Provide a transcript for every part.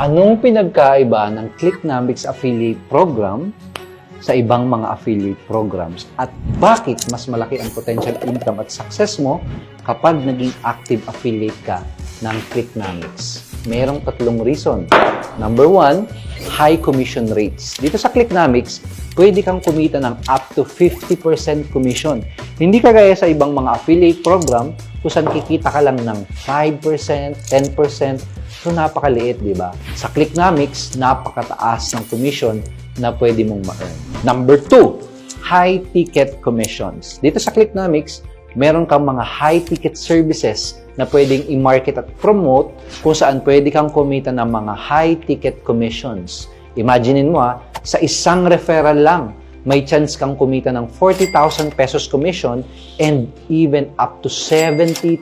Anong pinagkaiba ng Clicknomics Affiliate Program sa ibang mga affiliate programs at bakit mas malaki ang potential income at success mo kapag naging active affiliate ka ng Clicknomics? Merong tatlong reason. Number one, high commission rates. Dito sa Clicknomics, pwede kang kumita ng up to 50% commission. Hindi kagaya sa ibang mga affiliate program kung saan kikita ka lang ng 5%, 10%, So, napakaliit, di ba? Sa Clicknomics, napakataas ng commission na pwede mong ma-earn. Number two, high ticket commissions. Dito sa Clicknomics, meron kang mga high ticket services na pwedeng i-market at promote kung saan pwede kang kumita ng mga high ticket commissions. Imaginein mo ha, sa isang referral lang, may chance kang kumita ng 40,000 pesos commission and even up to 70,000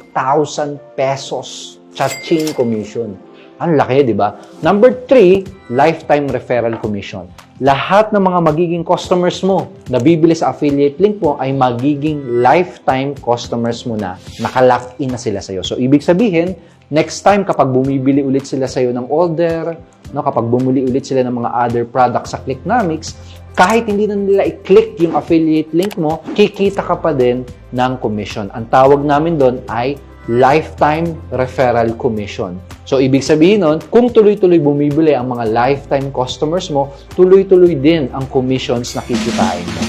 pesos cha-ching commission. Ang laki, di ba? Number three, lifetime referral commission. Lahat ng mga magiging customers mo na bibili sa affiliate link mo ay magiging lifetime customers mo na. Nakalock in na sila sa'yo. So, ibig sabihin, next time kapag bumibili ulit sila sa'yo ng order, no, kapag bumili ulit sila ng mga other products sa Clicknomics, kahit hindi na nila i-click yung affiliate link mo, kikita ka pa din ng commission. Ang tawag namin doon ay lifetime referral commission. So, ibig sabihin nun, kung tuloy-tuloy bumibili ang mga lifetime customers mo, tuloy-tuloy din ang commissions na kikitain mo.